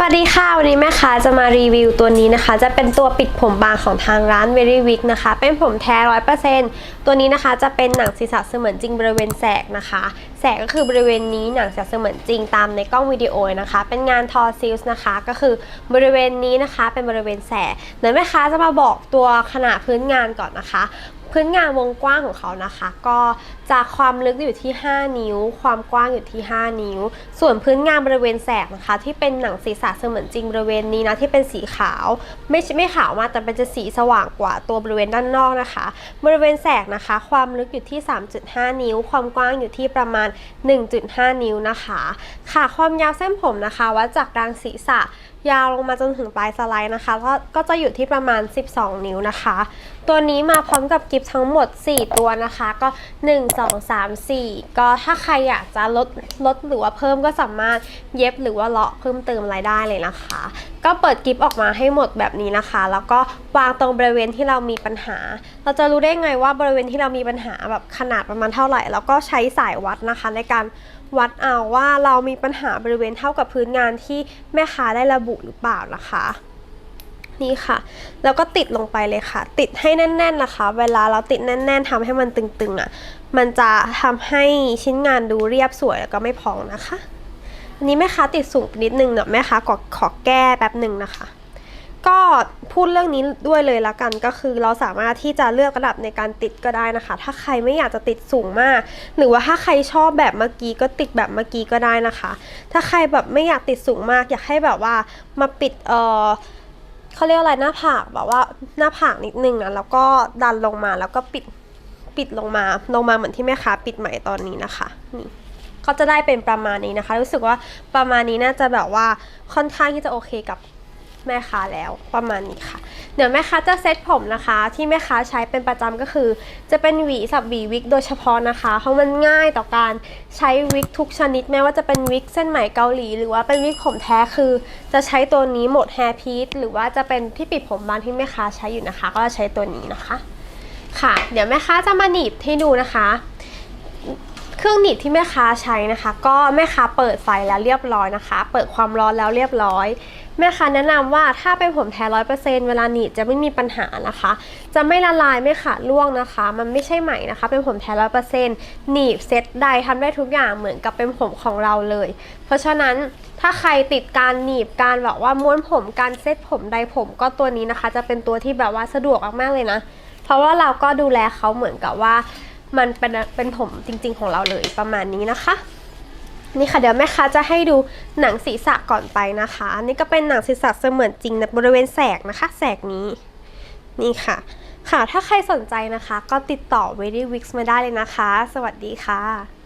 สวัสดีค่ะ วันนี้แม่ค้าจะมารีวิวตัวนี้นะคะ จะเป็นตัวปิดผมบางของทางร้าน Very Wig นะคะ เป็นผมแท้ร้อยเปอร์เซ็นต์ตัวนี้นะคะจะเป็นหนังศีรษะเสมือนจริงบริเวณแสกนะคะ แสกก็คือบริเวณนี้หนังศีรษะเสมือนจริงตามในกล้องวิดีโอนะคะ เป็นงานทอซิลส์นะคะ ก็คือบริเวณนี้นะคะ เป็นบริเวณแสกเดี๋ยวแม่ค้าจะมาบอกตัวขนาดพื้นงานก่อนนะคะ พื้นงานวงกว้างของเขานะคะ ก็จะความลึกอยู่ที่ 5 นิ้ว ความกว้างอยู่ที่ 5 นิ้ว ส่วนพื้นงานบริเวณแสกนะคะ ที่เป็นหนังศีรษะเสมือนจริงบริเวณนี้นะที่เป็นสีขาว ไม่ไม่ขาวมากแต่เป็นจะสีสว่างกว่าตัวบริเวณด้านนอกนะคะ บริเวณแสกนะคะ ความลึกอยู่ที่ 3.5 นิ้ว ความกว้างอยู่ที่ประมาณ 1.5 นิ้วนะคะ ค่ะความยาวเส้นผมนะคะวัดจากกลางศีรษะยาวลงมาจนถึงปลายสไลด์นะคะก็ก็จะอยู่ที่ประมาณ 12 นิ้วนะคะ ตัวนี้มาพร้อมกับกิฟต์ทั้งหมด 4 ตัวนะคะ ก็ 1 2 3 4 ก็ถ้าใครอยากจะลดลดหรือว่าเพิ่มก็สามารถเย็บหรือว่าเลาะเพิ่มเติมรายได้เลยนะคะก็เปิดกิฟต์ออกมาให้หมดแบบนี้นะคะ แล้วก็วางตรงบริเวณที่เรามีปัญหา เราจะรู้ได้ไงว่าบริเวณที่เรามีปัญหาแบบขนาดประมาณเท่าไหร่ แล้วก็ใช้สายวัดนะคะ ในการวัดเอาว่าเรามีปัญหาบริเวณเท่ากับพื้นงานที่แม่ค้าได้ระบุหรือเปล่านะคะนี่ค่ะ แล้วก็ติดลงไปเลยค่ะ ติดให้แน่น ๆ นะคะ เวลาเราติดแน่น ๆทำให้มันตึงๆอะ มันจะทำให้ชิ้นงานดูเรียบสวยแล้วก็ไม่พองนะคะ อันนี้แม่ค้าติดสูงปนิดนึงเนาะแม่ค้าขอขอแก้แป๊บหนึ่งนะคะ ก็พูดเรื่องนี้ด้วยเลยละกันก็คือเราสามารถที่จะเลือกระดับในการติดก็ได้นะคะ ถ้าใครไม่อยากจะติดสูงมาก หรือว่าถ้าใครชอบแบบเมื่อกี้ก็ติดแบบเมื่อกี้ก็ได้นะคะ ถ้าใครแบบไม่อยากติดสูงมาก อยากให้แบบว่ามาปิดเออเขาเรียกอะไรหน้าผากแบบว่าหน้าผากนิดนึงนะแล้วก็ดันลงมาแล้วก็ปิดปิดลงมาลงมาเหมือนที่แม่ค้าปิดใหม่ตอนนี้นะคะนี่ ก็จะได้เป็นประมาณนี้นะคะ รู้สึกว่าประมาณนี้น่าจะแบบว่าค่อนข้างที่จะโอเคกับแม่ค้าแล้วประมาณนี้ค่ะ เดี๋ยวแม่ค้าจะเซตผมนะคะ ที่แม่ค้าใช้เป็นประจำก็คือ จะเป็นหวีสับหวีวิกโดยเฉพาะนะคะ เพราะมันง่ายต่อการใช้วิกทุกชนิดไม่ว่าจะเป็นวิกเส้นไหมเกาหลี หรือว่าเป็นวิกผมแท้คือ จะใช้ตัวนี้หมดแฮร์พีซหรือว่าจะเป็นที่ปิดผมบานที่แม่ค้าใช้อยู่นะคะ ก็จะใช้ตัวนี้นะคะ ค่ะ เดี๋ยวแม่ค้าจะมาหนีบให้ดูนะคะ เครื่องหนีบที่แม่ค้าใช้นะคะ ก็แม่ค้าเปิดไฟแล้วเรียบร้อยนะคะ เปิดความร้อนแล้วเรียบร้อย แม่ค้าแนะนำว่าถ้าเป็นผมแท้ร้อยเปอร์เซ็นต์เวลาหนีบจะไม่มีปัญหานะคะ จะไม่ละลายไม่ขาดร่วงนะคะ มันไม่ใช่ไหมนะคะ เป็นผมแท้ร้อยเปอร์เซ็นต์หนีบเซตใดทำได้ทุกอย่างเหมือนกับเป็นผมของเราเลย เพราะฉะนั้นถ้าใครติดการหนีบการแบบว่าม้วนผมการเซตผมใดผมก็ตัวนี้นะคะ จะเป็นตัวที่แบบว่าสะดวกมากๆเลยนะ เพราะว่าเราก็ดูแลเขาเหมือนกับว่า มันเป็นเป็นผมจริงๆของเราเลยประมาณนี้นะคะ นี่ค่ะเดี๋ยวแม่ค้าจะให้ดูหนังศีรษะก่อนไปนะคะ นี่ก็เป็นหนังศีรษะเสมือนจริงในบริเวณแสกนะคะ แสกนี้ นี่ค่ะ ค่ะถ้าใครสนใจนะคะ ก็ติดต่อ v e r y w i x มาได้เลยนะคะ สวัสดีค่ะ